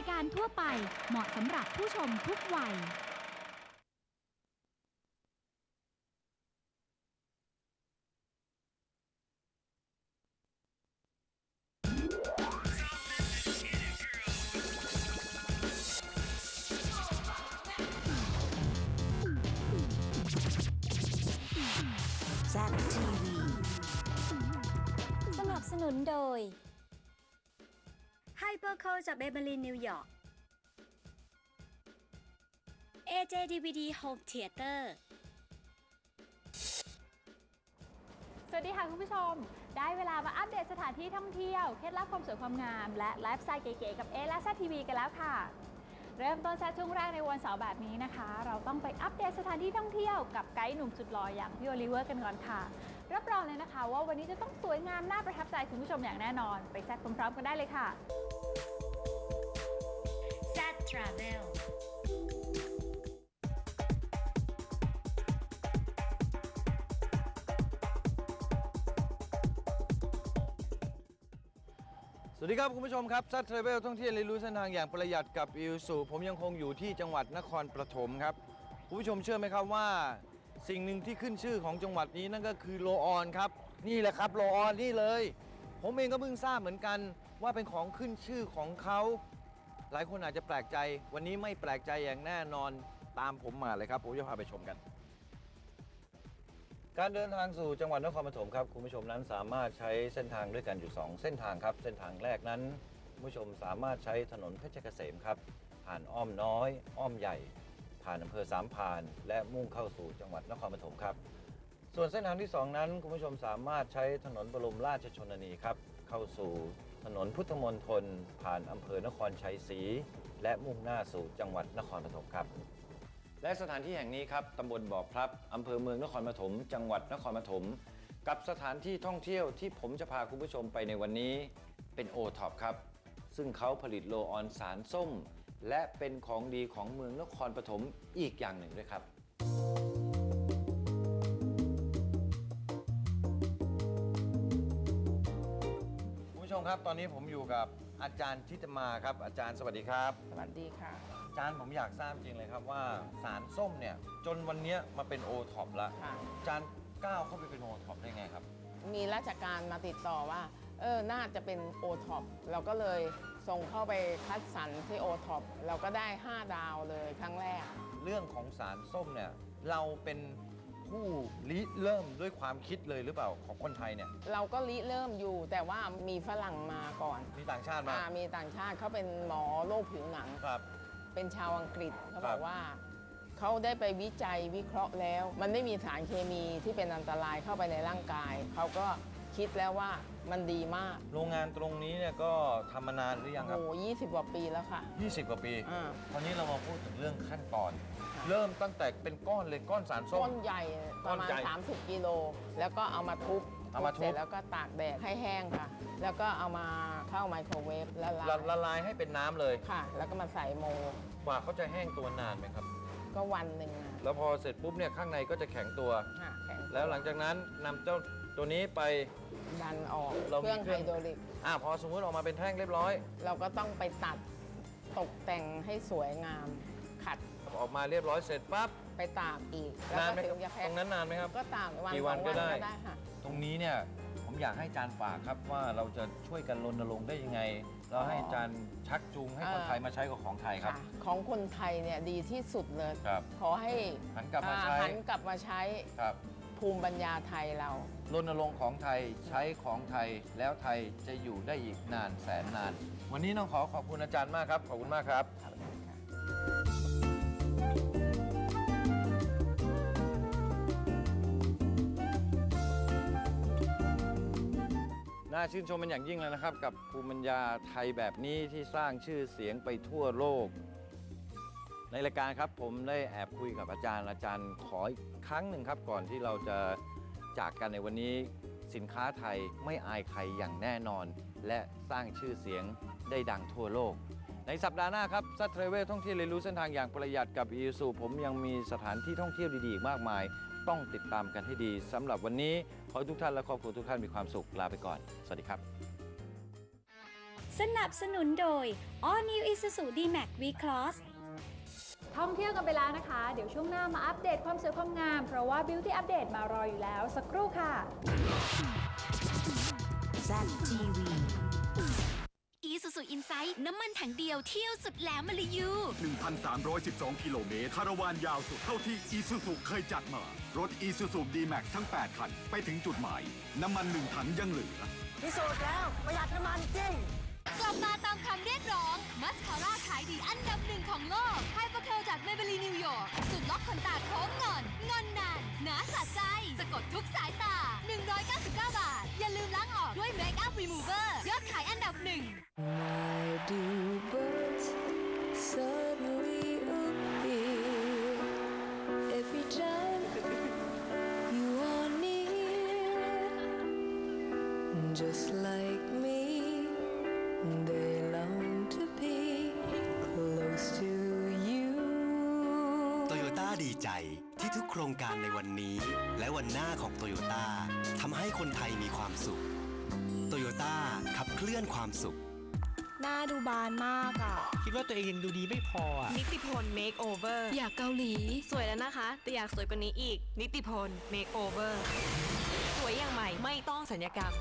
ายการทั่วไปเหมาะสำหรับผู้ชมทุกวัย z a p TV สนับสนุนโดย Hyperco จาก Maybelline New York AJ DVD Home Theater สวัสดีค่ะคุณผู้ชม ได้เวลามาอัปเดตสถานที่ท่องเที่ยว เคล็ดลับความสวยความงาม และไลฟ์สไตล์เก๋ๆกับเอละแซทีวีกันแล้วค่ะ เริ่มต้นแซช่วงแรกในวันเสาร์แบบนี้นะคะ เราต้องไปอัปเดตสถานที่ท่องเที่ยวกับไกด์หนุ่มสุดหล่ออย่างพี่โอลิเวอร์กันก่อนค่ะ รับรองเลยนะคะ ว่าวันนี้จะต้องสวยงามน่าประทับใจคุณผู้ชมอย่างแน่นอน ไปแซดพร้อมๆกันได้เลยค่ะ Z Travel สวัสดีครับคุณผู้ชมครับซัดเทรเวลท่องเที่ยวเรียนรู้เส้นทางอย่างประหยัดกับอิวสูผมยังคงอยู่ที่จังหวัดนครปฐมครับคุณผู้ชมเชื่อไหมครับว่า สิ่งหนึ่งที่ขึ้นชื่อของจังหวัดนี้นั่นก็คือโลออนครับนี่แหละครับโลออนนี่เลย ผมเองก็เพิ่งทราบเหมือนกันว่าเป็นของขึ้นชื่อของเขาหลายคนอาจจะแปลกใจ วันนี้ไม่แปลกใจอย่างแน่นอนตามผมมาเลยครับผมจะพาไปชมกัน การเดินทางสู่จังหวัดนครปฐมครับคุณผู้ชมนั้นสามารถใช้เส้นทางด้วยกันอยู่ 2 เส้นทางครับ เส้นทางแรกนั้นคุณผู้ชมสามารถใช้ถนนเพชรเกษมครับ ผ่านอ้อมน้อย อ้อมใหญ่ ผ่านอำเภอสามพาน และมุ่งเข้าสู่จังหวัดนครปฐมครับ ส่วนเส้นทางที่ 2 นั้นคุณผู้ชมสามารถใช้ถนนบรมราชชนนีครับ เข้าสู่ถนนพุทธมณฑลผ่านอำเภอนครชัยศรีและมุ่งหน้าสู่จังหวัดนครปฐมครับ และสถานที่แห่งนี้ครับตำบลบ่อพลับอำเภอเมืองนครปฐมจังหวัดนครปฐมกับสถานที่ท่องเที่ยวที่ผมจะพาคุณผู้ชมไปในวันนี้เป็นโอท็อปครับ ซึ่งเขาผลิตโลออนสารส้ม และเป็นของดีของเมืองนครปฐมอีกอย่างหนึ่งด้วยครับ คุณผู้ชมครับตอนนี้ผมอยู่กับอาจารย์ทิตมาครับ อาจารย์สวัสดีครับ สวัสดีค่ะ อาจารย์ผมอยากทราบจริงเลยครับว่าสารส้มเนี่ย จนวันเนี้ยมาเป็นโอท็อปละค่ะ อาจารย์ก้าวเข้าไปเป็นโอท็อปได้ไงครับ มีราชการมาติดต่อว่า เออ น่าจะเป็นโอท็อปเราก็เลยส่งเข้าไปคัดสรรที่โอท็อปเราก็ได้ 5 ดาวเลยครั้งแรก เรื่องของสารส้มเนี่ย เราเป็นผู้ริเริ่มด้วยความคิดเลยหรือเปล่าของคนไทยเนี่ยเราก็ริเริ่มอยู่ แต่ว่ามีฝรั่งมาก่อนมีต่างชาติมาอ่ามีต่างชาติเขาเป็นหมอโรคผิวหนัง ครับ เป็นชาวอังกฤษเขาครับอบกว่าเขาได้ไปวิจัยวิเคราะห์แล้ว มันไม่มีสารเคมีที่เป็นอันตรายเข้าไปในร่างกาย เขาก็คิดแล้วว่ามันดีมาก โรงงานตรงนี้เนี่ยก็ทำมานานหรือยังคโอ้รับโหยี่สิบกว่าปีแล้วค่ะ 20 กว่าปีอ่า คราวนี้เรามาพูดถึงเรื่องขั้นตอน เริ่มตั้งแต่เป็นก้อนเลยก้อนสารส้ก้มนใหญ่ปก้อระนมาณใหญ่ 30 กิโล แล้วก็เอามาทุบ เอามาทุบ เสร็จแล้วก็ตากแดดให้แห้งค่ะ แล้วก็เอามาเข้าไมโครเวฟละลาละยละลายให้เป็นน้ำเลย ค่ะ แล้วก็มาใส่โม กว่าเขาจะแห้งตัวนานไหมครับ ก็วันหนึ่งอะแล้วพอเสร็จปุ๊บเนี่ยข้างในก็จะแข็งตัว ค่ะข็งแล้วหลังจากนั้นนำเจ้าตัวนี้ไป ดันออกเรามีเครื่องเคไฮรื่อง โดรลิก อ่าพอสมมติออกมาเป็นแท่งเรียบร้อย เราก็ต้องไปตัดตกแต่งให้สวยงาม ขัดออกมาเรียบร้อยเสร็จปั๊บไปตากอีก แล้วนานก็ไหมคถึรับงจะแพ็ตครงนั้นนานไหมครับ ก็ตากวันกี่วันสองก็ได้ ค่ะต รงนี้เนี่ยผมอยากให้อาจารย์ฝากครับว่าเราจะช่วยกันรณรงค์ได้ยังไง เราให้อาจารย์ชักจูงให้คนอ่าไทยมาใช้กับของไทยครับ ค่ะของคนไทยเนี่ยดีที่สุดเลย ครับ ขอให้หันกลับมาใช้อ่หันกลับมาใช้ครับภูมิปัญญาไทยเรา รณรงค์ของไทยใช้ของไทยแล้วไทยจะอยู่ได้อีกนานแสนนาน วันนี้ต้องขอขอบคุณอาจารย์มากครับขอบคุณมากครับ น่าชื่นชมเป็นอย่างยิ่งเลยนะครับ กับภูมิปัญญาไทยแบบนี้ที่สร้างชื่อเสียงไปทั่วโลก ในรายการครับผมได้แอบคุยกับอาจารย์อาจารย์ขออีกครั้งหนึ่งครับ ก่อนที่เราจะจากกันในวันนี้สินค้าไทยไม่อายใครอย่างแน่นอน และสร้างชื่อเสียงได้ดังทั่วโลก ในสัปดาห์หน้าครับซัตเทรเวลท่องเที่ยวเรียนรู้เส้นทางอย่างประหยัดกับอีซูผมยังมีสถานที่ท่องเที่ยวดีๆอีกมากมาย ต้องติดตามกันให้ดีสำหรับวันนี้ขอให้ทุกท่านและครอบครัวทุกท่านมีความสุขลาไปก่อน สวัสดีครับ สนับสนุนโดย All New Isuzu D-Max V-Cross ท่องเที่ยวกันไปแล้วนะคะ เดี๋ยวช่วงหน้ามาอัปเดตความสวยความงาม เพราะว่า Beauty Update มารออยู่แล้ว สักครู่ค่ะ Zap TV. Isuzu Insight น้ำมันถังเดียวเที่ยวสุดแล้วมาลายู 1,312 กิโลเมตร คาราวานยาวสุดเท่าที่อีซูซุเคยจัดมา รถอีซูซูดีแม็กทั้ง 8 คัน ไปถึงจุดหมาย น้ำมันหนึ่งถังยังเหลือ พิสูจน์แล้วประหยัดน้ำมันจริง กลับมาตามคำเรียกร้องมัสคาร่าขายดีอันดับหนึ่งของโลกไฮเปอร์เคลจากเมเบลีนิวยอร์กสุดล็อกขนตาโค้งงอนงอนนานหนาสะใจ สะกดทุกสายตา 199 บาท อย่าลืมล้างออกด้วยเมคอัพรีมูเวอร์ยอดขายอันดับหนึ่ง Why do birds suddenly appear every time you are near? Just like me, they long to be close to you. โตโยต้าดีใจที่ทุกโครงการในวันนี้ และวันหน้าของโตโยต้าทำให้คนไทยมีความสุขโตโยต้าขับเคลื่อนความสุข หน้าดูบานมากอะ คิดว่าตัวเองยังดูดีไม่พออะ นิติพล make over อยากเกาหลี สวยแล้วนะคะ แต่อยากสวยกว่านี้อีก นิติพล make over สวยอย่างใหม่ไม่ต้องสัญญกรรม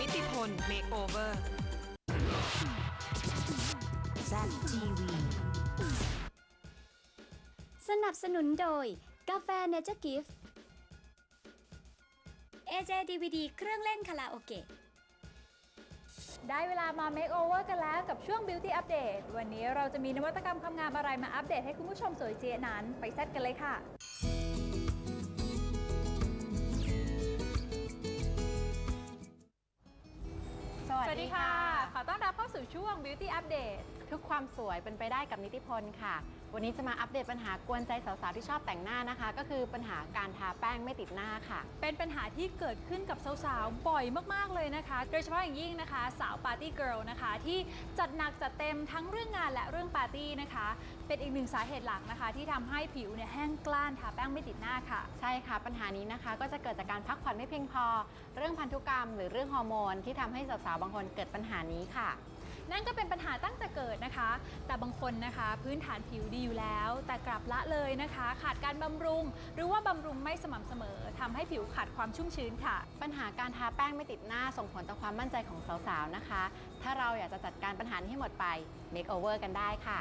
นิติพล make over Zap TV. สนับสนุนโดย กาแฟเนเจอร์กิฟต์ AJ DVD เครื่องเล่นคาราโอเกะ ได้เวลามา Makeover กันแล้วกับช่วง Beauty Update วันนี้เราจะมีนวัตกรรมความงามอะไรมาอัปเดตให้คุณผู้ชมสวยเจียนั้น ไปเซตกันเลยค่ะ สวัสดีค่ะาสู่ช่วง Beauty Update ทุกความสวยเป็นไปได้กับนิติพลค่ะ วันนี้จะมาอัปเดตปัญหากวนใจสาวๆที่ชอบแต่งหน้านะคะ ก็คือปัญหาการทาแป้งไม่ติดหน้าค่ะ เป็นปัญหาที่เกิดขึ้นกับสาวๆ บ่อยมากๆเลยนะคะ โดยเฉพาะอย่างยิ่งนะคะ สาวปาร์ตี้เกิร์ลนะคะ ที่จัดหนักจัดเต็มทั้งเรื่องงานและเรื่องปาร์ตี้นะคะ เป็นอีกหนึ่งสาเหตุหลักนะคะ ที่ทำให้ผิวเนี่ยแห้งกล้านทาแป้งไม่ติดหน้าค่ะ ใช่ค่ะ ปัญหานี้นะคะก็จะเกิดจากการพักผ่อนไม่เพียงพอ เรื่องพันธุกรรม หรือเรื่องฮอร์โมนที่ทำให้สาวๆบางคนเกิดปัญหานี้ค่ะ นั่นก็เป็นปัญหาตั้งแต่เกิดนะคะ แต่บางคนนะคะ พื้นฐานผิวดีอยู่แล้ว แต่กลับละเลยนะคะ ขาดการบำรุง หรือว่าบำรุงไม่สม่ำเสมอทำให้ผิวขาดความชุ่มชื้นค่ะ ปัญหาการทาแป้งไม่ติดหน้าส่งผลต่อความมั่นใจของสาวๆนะคะ ถ้าเราอยากจะจัดการปัญหานี้ให้หมดไป make over กันได้ค่ะ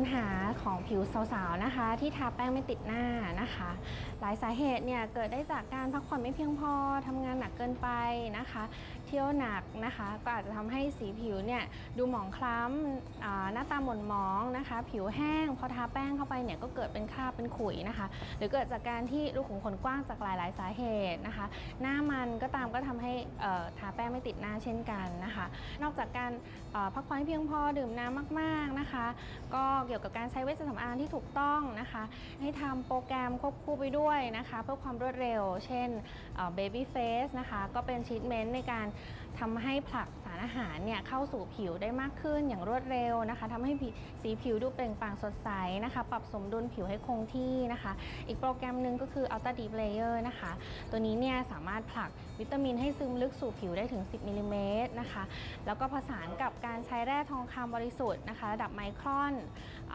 ปัญหาของผิวสาวๆนะคะ ที่ทาแป้งไม่ติดหน้านะคะ หลายสาเหตุเนี่ยเกิดได้จากการพักผ่อนไม่เพียงพอทำงานหนักเกินไปนะคะ เที่ยวหนักนะคะ ก็อาจจะทำให้สีผิวเนี่ยดูหมองคล้ำหน้าตาหม่นหมองนะคะ ผิวแห้งพอทาแป้งเข้าไปเนี่ยก็เกิดเป็นคราบเป็นขุยนะคะ หรือเกิดจากการที่รูขุมขนกว้างจากหลาย ๆ สาเหตุนะคะ หน้ามันก็ตามก็ทำให้ทาแป้งไม่ติดหน้าเช่นกันนะคะ นอกจากการพักผ่อนเพียงพอดื่มน้ำมาก ๆนะคะ ก็เกี่ยวกับการใช้เวชสำอางที่ถูกต้องนะคะ ให้ทำโปรแกรมควบคู่ไปด้วยนะคะ เพื่อความรวดเร็ว เช่นเบบี้เฟสนะคะ ก็เป็นทรีทเมนต์ในการทำให้ผลักสารอาหารเนี่ยเข้าสู่ผิวได้มากขึ้นอย่างรวดเร็วนะคะทำให้สีผิวดูเปล่งปลั่งสดใสนะคะ ปรับสมดุลผิวให้คงที่นะคะ อีกโปรแกรมหนึ่งก็คือ Ultra Deep Layer นะคะ ตัวนี้เนี่ยสามารถผลักวิตามินให้ซึมลึกสู่ผิวได้ถึง 10มิลลิเมตรนะคะ แล้วก็ผสานกับการใช้แร่ทองคำบริสุทธิ์นะคะระดับไมครอน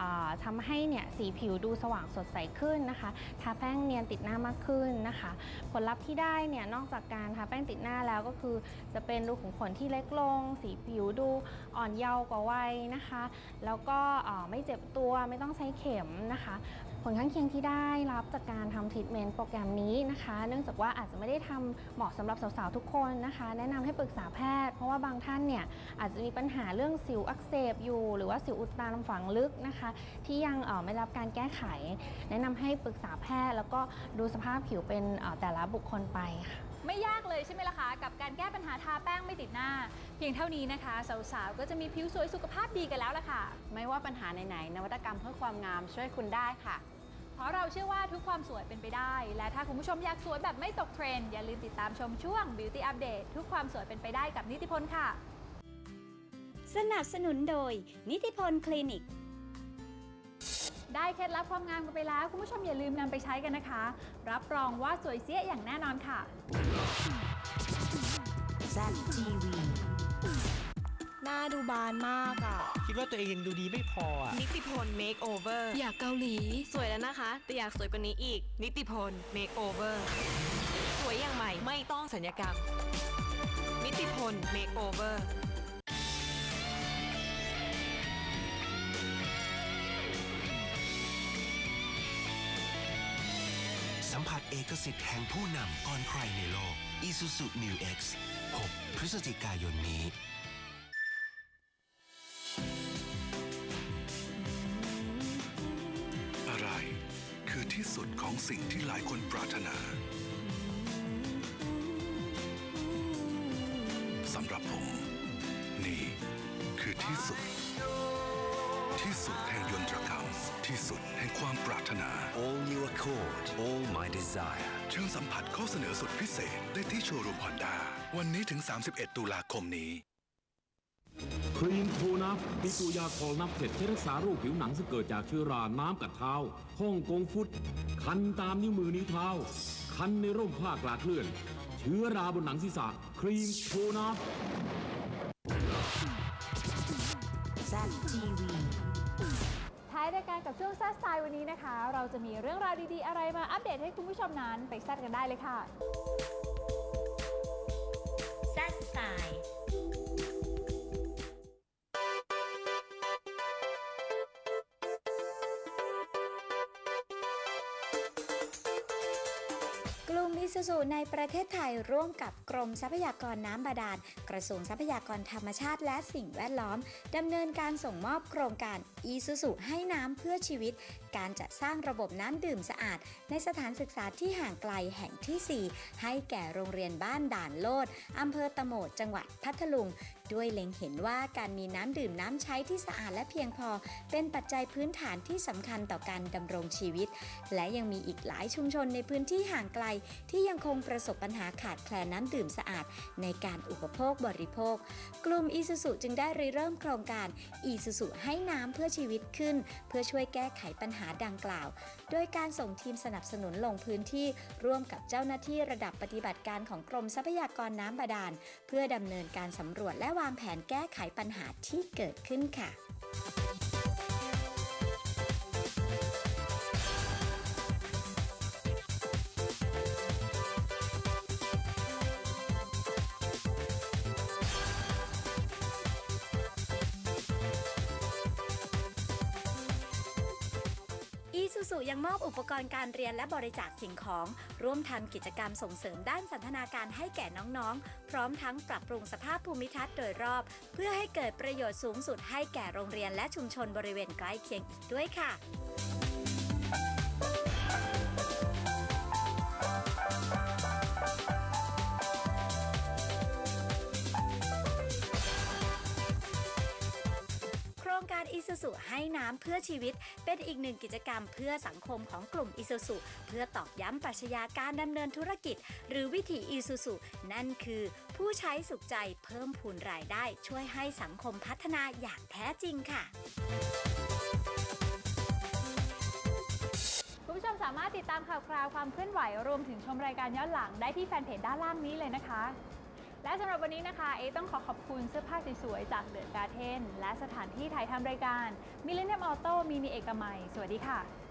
อาทำให้เนี่ยสีผิวดูสว่างสดใสขึ้นนะคะทาแป้งเนียนติดหน้ามากขึ้นนะคะ ผลลัพธ์ที่ได้เนี่ยนอกจากการทาแป้งติดหน้าแล้วก็คือจะเป็นรูขุมขนที่เล็กลง สีผิวดูอ่อนเยาว์กว่าวัยนะคะ แล้วก็ไม่เจ็บตัวไม่ต้องใช้เข็มนะคะ ผลข้างเคียงที่ได้รับจากการทำทรีทเมนต์โปรแกรมนี้นะคะ เนื่องจากว่าอาจจะไม่ได้ทำเหมาะสำหรับสาวๆทุกคนนะคะ แนะนำให้ปรึกษาแพทย์ เพราะว่าบางท่านเนี่ยอาจจะมีปัญหาเรื่องสิวอักเสบอยู่ หรือว่าสิวอุดตันฝังลึกนะคะ ที่ยังไม่รับการแก้ไข แนะนำให้ปรึกษาแพทย์ แล้วก็ดูสภาพผิวเป็นแต่ละบุคคลไปค่ะ ไม่ยากเลยใช่ไหมล่ะคะกับการแก้ปัญหาทาแป้งไม่ติดหน้า เพียงเท่านี้นะคะ สาวๆ ก็จะมีผิวสวยสุขภาพดีกันแล้วล่ะค่ะ ไม่ว่าปัญหาไหนๆนวัตกรรมเพื่อความงามช่วยคุณได้ค่ะ เพราะเราเชื่อว่าทุกความสวยเป็นไปได้ และถ้าคุณผู้ชมอยากสวยแบบไม่ตกเทรนด์อย่าลืมติดตามชมช่วง Beauty Update ทุกความสวยเป็นไปได้กับนิติพลค่ะ สนับสนุนโดย นิติพลคลินิก ได้เคล็ดลับความงามกันไปแล้ว คุณผู้ชมอย่าลืมนำไปใช้กันนะคะ รับรองว่าสวยเสียอย่างแน่นอนค่ะ Zap TV หน้าดูบานมากอะ คิดว่าตัวเองยังดูดีไม่พออะนิติพลเมคโอเวอร์อยากเกาหลี สวยแล้วนะคะ แต่อยากสวยกว่านี้อีก นิติพลเมคโอเวอร์สวยอย่างใหม่ไม่ต้องสัญญกรรม นิติพลเมคโอเวอร์สัมผัสเอกสิทธิ์แห่งผู้นำก่อนใครในโลก Isuzu New X 6 พฤศจิกายนนี้ อะไรคือที่สุดของสิ่งที่หลายคนปรารถนาสำหรับผม นี่คือที่สุด ที่สุดแห่งยนตรกรรม ที่สุดแห่งความปรารถนา All New Accord All My Desire เชิงสัมผัสข้อเสนอสุดพิเศษได้ที่โชว์รูมฮอนด้า วันนี้ถึง 31 ตุลาคมนี้ ครีมโทนัฟมีตัวยาคอลนับเผ็ดใช้รักษาโรคผิวหนังซึ่งเกิดจากเชื้อราน้ำกัดเท้าฮ่องกงฟุต คันตามนิ้วมือนิ้วเท้า คันในร่มผ้ากลาดเคลื่อน เชื้อราบนหนังศีรษะ ครีมโทนัฟ Zap TV ท้ายรายการกับช่วงแซ่บสไตล์วันนี้นะคะ เราจะมีเรื่องราวดีๆ อะไรมาอัปเดตให้คุณผู้ชมนั้นไปแซ่บกันได้เลยค่ะาย กลุ่มมิสซูในประเทศไทยร่วมกับกรมทรัพยากรน้ำบาดาล กระทรวงทรัพยากรธรรมชาติและสิ่งแวดล้อมดำเนินการส่งมอบโครงการ อีซูซูให้น้ำเพื่อชีวิต การจัดสร้างระบบน้ำดื่มสะอาด ในสถานศึกษาที่ห่างไกลแห่งที่ 4 ให้แก่โรงเรียนบ้านด่านโลดอำเภอตะโหมดจังหวัดพัทลุง ด้วยเล็งเห็นว่าการมีน้ำดื่มน้ำใช้ที่สะอาดและเพียงพอ เป็นปัจจัยพื้นฐานที่สำคัญต่อการดำรงชีวิต และยังมีอีกหลายชุมชนในพื้นที่ห่างไกล ที่ยังคงประสบปัญหาขาดแคลนน้ำดื่มสะอาด ในการอุปโภคบริโภค กลุ่มอีซูซูจึงได้ริเริ่มโครงการอีซูซูให้น้ำเพื่อชีวิตขึ้น เพื่อช่วยแก้ไขปัญหาดังกล่าว โดยการส่งทีมสนับสนุนลงพื้นที่ร่วมกับเจ้าหน้าที่ระดับปฏิบัติการของกรมทรัพยากรน้ำบาดาล เพื่อดำเนินการสำรวจและวางแผนแก้ไขปัญหาที่เกิดขึ้นค่ะ ยังมอบอุปกรณ์การเรียนและบริจาคสิ่งของ ร่วมทำกิจกรรมส่งเสริมด้านสันทนาการให้แก่น้องๆ พร้อมทั้งปรับปรุงสภาพภูมิทัศน์โดยรอบ เพื่อให้เกิดประโยชน์สูงสุดให้แก่โรงเรียนและชุมชนบริเวณใกล้เคียงอีกด้วยค่ะ ซูซูให้น้ำเพื่อชีวิต เป็นอีกหนึ่งกิจกรรมเพื่อสังคมของกลุ่มอีซูซูเพื่อตอกย้ำปรัชญาการดำเนินธุรกิจ หรือวิถีอีซูซูนั่นคือ ผู้ใช้สุขใจเพิ่มพูนรายได้ช่วยให้สังคมพัฒนาอย่างแท้จริงค่ะคุณผู้ชมสามารถติดตามข่าวคราวความเคลื่อนไหวรวมถึงชมรายการย้อนหลังได้ที่แฟนเพจด้านล่างนี้เลยนะคะ และสำหรับวันนี้นะคะ เอต้องขอขอบคุณเสื้อผ้าสวยๆจากเดอะการ์เทนและสถานที่ถ่ายทำรายการมิเลเนียมออโต้มินิเอกมัย สวัสดีค่ะ